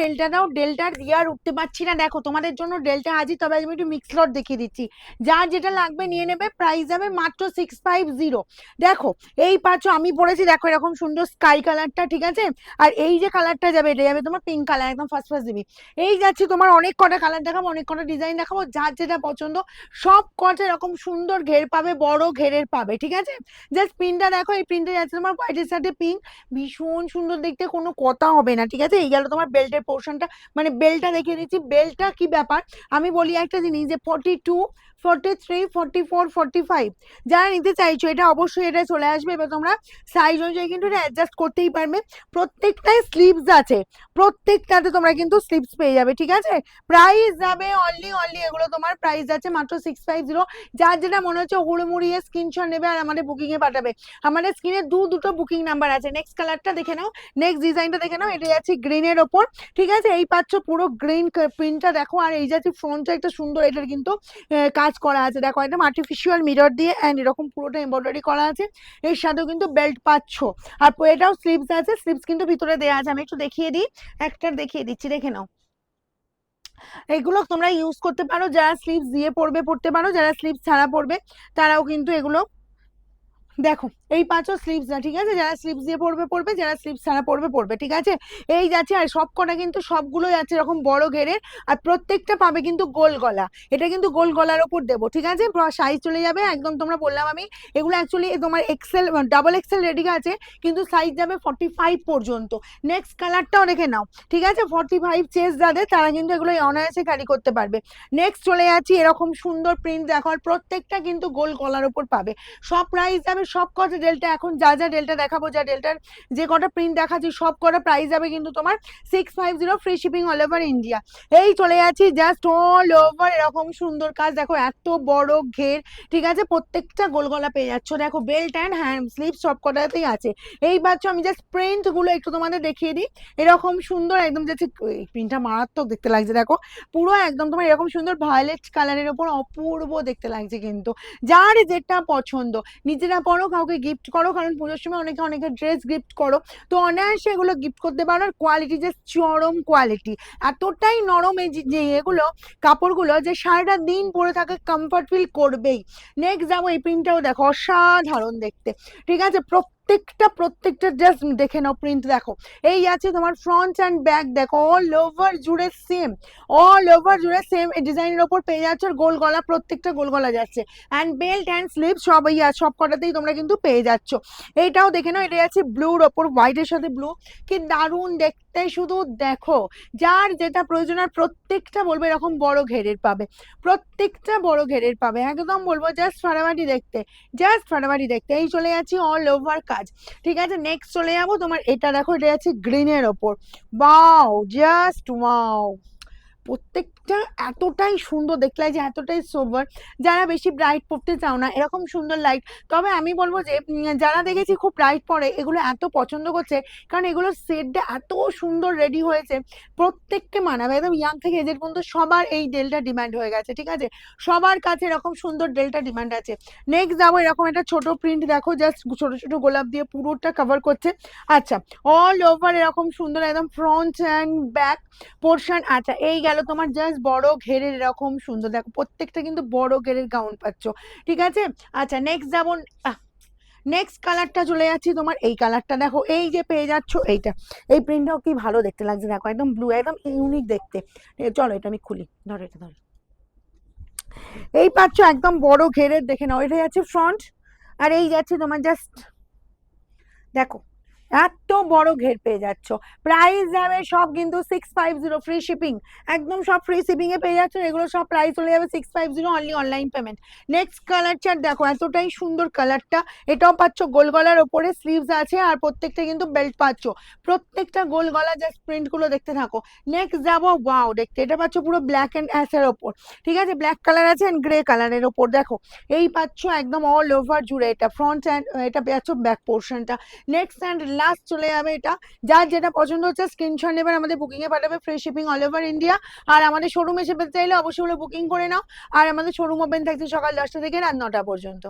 Delta দাও ডেল্টার দিয়ে আর উঠতে পারছি না। দেখো, তোমাদের জন্য ডেল্টা আজই তবে আমি একটু মিক্স লট দেখিয়ে দিচ্ছি। যার যেটা লাগবে নিয়ে নেবে প্রাইস যাবে মাত্র সিক্স ফাইভ জিরো দেখো, এই পাচ্ছ, আমি পরেছি দেখো, এরকম সুন্দর স্কাই কালারটা ঠিক আছে? আর এই যে কালারটা যাবে, এটা যাবে তোমার পিঙ্ক কালার একদম ফার্স্ট ফার্স্ট দিবি। এই যাচ্ছে তোমার অনেক কটা কালার দেখাবো, অনেক কটা ডিজাইন দেখাবো, যার যেটা পছন্দ, সব কটা এরকম সুন্দর ঘের পাবে, বড় ঘেরের পাবে, ঠিক আছে? জাস্ট প্রিন্টটা দেখো, এই প্রিন্টে যাচ্ছে তোমার হোয়াইটের সাথে পিঙ্ক ভীষণ সুন্দর দেখতে, কোনো কথা হবে না, ঠিক আছে? এই গেল তোমার বেল্টের পোর্শনটা মানে বেলটা দেখে নিচ্ছি বেলটা কি ব্যাপার? আমি বলি একটা জিনিস যে forty two forty three forty four forty five যারা নিতে চাইছো, এটা অবশ্যই এটা চলে আসবে। এবার তোমরা সাইজ অনুযায়ী কিন্তু এটা অ্যাডজাস্ট করতেই পারবে। প্রত্যেকটাই স্লিভস আছে। প্রত্যেকটাতে তোমরা কিন্তু স্লিভস পেয়ে যাবে, ঠিক আছে? প্রাইস যাবে অনলি অনলি এগুলো তোমার প্রাইস যাচ্ছে মাত্র সিক্স ফাইভ জিরো যার যেটা মনে হচ্ছে হুড়মুড়িয়ে স্ক্রিনশট নেবে আর আমাদের বুকিংয়ে পাঠাবে। আমাদের স্ক্রিনে দু, দুটো বুকিং নাম্বার আছে। নেক্সট কালারটা দেখে নাও নেক্সট ডিজাইনটা দেখে নাও। এটা যাচ্ছে গ্রিনের ওপর। ঠিক আছে? এই পাচ্ছ পুরো গ্রিন প্রিন্টটা দেখো, আর এই যাচ্ছে ফ্রন্টটা একটা সুন্দর, এটার কিন্তু কাজ করা আছে। দেখো, একদম আর্টিফিশিয়াল মিরর দিয়ে অ্যান্ড এরকম পুরোটা এমব্রয়ডারি করা আছে। এর সাথেও কিন্তু বেল্ট পাচ্ছ। আর এটাও স্লিপস আছে। স্লিপস কিন্তু ভিতরে দেওয়া আছে। আমি একটু দেখিয়ে দিই। একটা দেখিয়ে দিচ্ছি, দেখে নাও। এগুলো তোমরা ইউজ করতে পারো। যারা স্লিপস দিয়ে পড়বে পড়তে পারো। যারা স্লিপস ছাড়া পড়বে তারাও কিন্তু এগুলো দেখো, এই পাঁচও স্লিভস না, ঠিক আছে? যারা স্লিভস দিয়ে পড়বে পড়বে, যারা স্লিভস ছাড়া পড়বে পড়বে, ঠিক আছে? এই যাচ্ছে, আর সব কটা কিন্তু সবগুলোই যাচ্ছে এরকম বড় ঘেরের আর প্রত্যেকটা পাবে কিন্তু গোল গলা। এটা কিন্তু গোল গলার ওপর দেবো, ঠিক আছে? সাইজ চলে যাবে, একদম তোমরা বললাম আমি। এগুলো অ্যাকচুয়ালি তোমার এক্সেল ডাবল এক্সেল রেডি আছে, কিন্তু সাইজ যাবে ফর্টি ফাইভ পর্যন্ত। নেক্সট কালারটাও দেখে নাও, ঠিক আছে? ফর্টি ফাইভ চেস যাদের, তারা কিন্তু এগুলো অনায়াসে ক্যারি করতে পারবে। নেক্সট চলে যাচ্ছি, এরকম সুন্দর প্রিন্ট দেখো, আর প্রত্যেকটা কিন্তু গোল গলার ওপর পাবে। সব প্রাইস যাবে সব কটা ডেল্টা এখন যা যা ডেল্টা দেখাবো, যা ডেল্টার যে কটা প্রিন্ট দেখাচ্ছি, সব কটা প্রাইস যাবে কিন্তু তোমার six five zero free shipping all over India এই চলে যাচ্ছি জাস্ট অল ওভার এরকম সুন্দর কাজ। দেখো এত বড় ঘের, ঠিক আছে? প্রত্যেকটা গোল গলা পেয়ে যাচ্ছ। দেখো বেল্ট অ্যান্ড হ্যান্ড স্লিভ সব কটাতেই আছে। এই বাচ্চ আমি জাস্ট প্রিন্টগুলো একটু তোমাদের দেখিয়ে দিই। এরকম সুন্দর একদম যাচ্ছে প্রিন্টটা মারাত্মক দেখতে লাগছে, দেখো। পুরো একদম তোমার এরকম সুন্দর ভায়োলেট কালারের ওপর অপূর্ব দেখতে লাগছে কিন্তু। যার যেটা পছন্দ, নিজেরা পড়ো কাউকে গিফট করো, কারণ পুজোর সময় অনেকে অনেকে ড্রেস গিফট করো। তো অনায়াসে এগুলো গিফট করতে পারো, আর কোয়ালিটি যে চরম কোয়ালিটি এতটাই নরম এই যে- এগুলো, কাপড়গুলো যে সারাটা দিন পরে থাকে কমফর্ট ফিল করবেই। নেক্সট যাব এই প্রিন্টটাও দেখো, অসাধারণ দেখতে। ঠিক আছে প্রত্যেকটা প্রত্যেকটা জাস্ট দেখে নাও প্রিন্ট দেখো। এই আছে তোমার ফ্রন্ট অ্যান্ড ব্যাক দেখো অল ওভার জুড়ে সেম অল ওভার জুড়ে সেম ডিজাইনের ওপর পেয়ে যাচ্ছে গোল গলা, প্রত্যেকটা গোল গলা যাচ্ছে। অ্যান্ড বেল্ট অ্যান্ড স্লিভ সবই আছে সব কটাতেই তোমরা কিন্তু পেয়ে যাচ্ছ। এইটাও দেখে নাও, এটা আছে ব্লুর ওপর হোয়াইটের সাথে ব্লু কি দারুণ দেখতে, শুধু দেখো, যার যেটা প্রয়োজন আর প্রত্যেকটা বলব এরকম বড় ঘেরের পাবে। প্রত্যেকটা বড় ঘেরের পাবে, একদম বলব জাস্ট ফাটাফাটি দেখতে জাস্ট ফাটাফাটি দেখতে। এই চলে যাচ্ছি অল ওভার কাজ। ঠিক আছে নেক্সট চলে যাব, তোমার এটা দেখো, এটা আছে গ্রিনের ওপর। বাও জাস্ট ওয়াও প্রত্যেকটা এতটাই সুন্দর দেখতে লাগছে এতটাই সোবার যারা বেশি ব্রাইট পড়তে চাও না, এরকম সুন্দর লাইট তবে আমি বলব যে যারা দেখেছি খুব ব্রাইট পরে এগুলো এত পছন্দ করছে, কারণ এগুলোর সেটটা এত সুন্দর রেডি হয়েছে, প্রত্যেককে মানাবে, একদম ইয়াং থেকে এজের পর্যন্ত সবার এই ডেলটা ডিমান্ড হয়ে গেছে, ঠিক আছে? সবার কাছে এরকম সুন্দর ডেলটা ডিমান্ড আছে। নেক্সট যাব এরকম একটা ছোট প্রিন্ট দেখো জাস্ট ছোট ছোট গোলাপ দিয়ে পুরোটা কভার করছে। আচ্ছা অল ওভার এরকম সুন্দর একদম ফ্রন্ট অ্যান্ড ব্যাক পোর্শন আচ্ছা এই গেল তোমার জাস্ট বড় ঘেরের এরকম সুন্দর, দেখো প্রত্যেকটা কিন্তু বড় ঘেরের গাউন পাচ্ছ, ঠিক আছে? আচ্ছা নেক্সট যাব নেক্সট কালারটা চলে যাচ্ছি তোমার, এই কালারটা দেখো, এই যে পেয়ে যাচ্ছ এইটা। এই প্রিন্টটাও কি ভালো দেখতে লাগছে, দেখো, একদম ব্লু একদম ইউনিক দেখতে। চলো, এটা আমি খুলি, ধরো এটা, ধরো। এই পাচ্ছ একদম বড় ঘেরের, দেখে নাও এটা যাচ্ছে ফ্রন্ট আর এই যাচ্ছে তোমার জাস্ট দেখো এত বড় ঘের পেয়ে যাচ্ছ। প্রাইস যাবে সব কিন্তু six five zero free shipping একদম সব ফ্রি শিপিং এ পেয়ে যাচ্ছ এগুলো সব প্রাইস চলে যাবে six five zero only online payment next colour চার দেখো এতটাই সুন্দর কালারটা এটাও পাচ্ছ গোল গলার ওপরে স্লিভস আছে আর প্রত্যেকটা কিন্তু বেল্ট পাচ্ছ। প্রত্যেকটা গোল গলা জাস্ট প্রিন্টগুলো দেখতে থাকো। নেক্সট যাব ওয়াও দেখতে। এটা পাচ্ছ পুরো ব্ল্যাক অ্যান্ড অ্যাসের ওপর। ঠিক আছে? ব্ল্যাক কালার আছে অ্যান্ড গ্রে কালারের ওপর। দেখো এই পাচ্ছ একদম অল ওভার জুড়ে এটা। ফ্রন্ট অ্যান্ড এটা পাচ্ছ ব্যাক পোর্শনটা নেক্সট অ্যান্ড লাস্ট চলে যাবে এটা। যার যেটা পছন্দ হচ্ছে স্ক্রিনশট নেবেন আমাদের বুকিং এ পাঠাবে free shipping all over India আর আমাদের শোরুম এসে পেতে চাইলে অবশ্যই বুকিং করে নাও। আর আমাদের শোরুম ওপেন থাকছে সকাল দশটা থেকে রাত নটা পর্যন্ত।